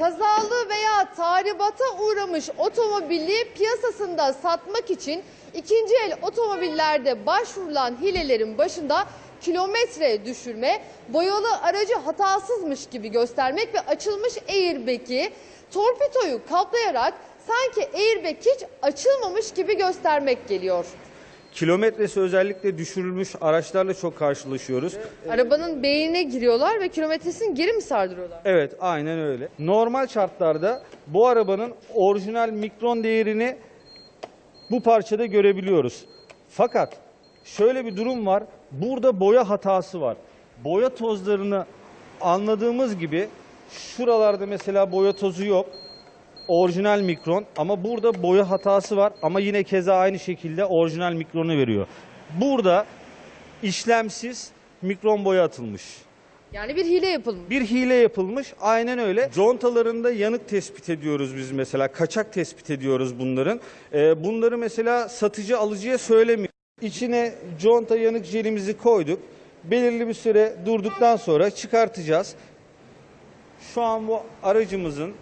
Kazalı veya tahribata uğramış otomobili piyasasında satmak için ikinci el otomobillerde başvurulan hilelerin başında kilometre düşürme, boyalı aracı hatasızmış gibi göstermek ve açılmış airbag'i torpidoyu kaplayarak sanki airbag hiç açılmamış gibi göstermek geliyor. Kilometresi özellikle düşürülmüş araçlarla çok karşılaşıyoruz. Arabanın beynine giriyorlar ve kilometresini geri mi sardırıyorlar? Evet aynen öyle. Normal şartlarda bu arabanın orijinal mikron değerini bu parçada görebiliyoruz. Fakat şöyle bir durum var. Burada boya hatası var. Boya tozlarını anladığımız gibi şuralarda mesela boya tozu yok. Orijinal mikron ama burada boya hatası var ama yine keza aynı şekilde orijinal mikronu veriyor. Burada işlemsiz mikron boya atılmış. Yani bir hile yapılmış. Bir hile yapılmış aynen öyle. Contalarında yanık tespit ediyoruz biz mesela. Kaçak tespit ediyoruz bunların. Ee, bunları mesela satıcı alıcıya söylemiyor. İçine conta yanık jelimizi koyduk. Belirli bir süre durduktan sonra çıkartacağız. Şu an bu aracımızın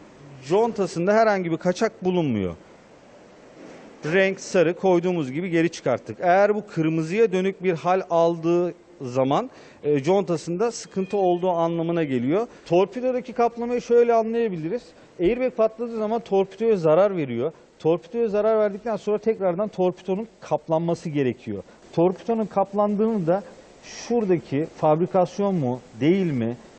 contasında herhangi bir kaçak bulunmuyor. Renk sarı koyduğumuz gibi geri çıkarttık. Eğer bu kırmızıya dönük bir hal aldığı zaman e, contasında sıkıntı olduğu anlamına geliyor. Torpidodaki kaplamayı şöyle anlayabiliriz. Airbag patladığı zaman torpidoya zarar veriyor. Torpidoya zarar verdikten sonra tekrardan torpidonun kaplanması gerekiyor. Torpidonun kaplandığını da şuradaki fabrikasyon mu değil mi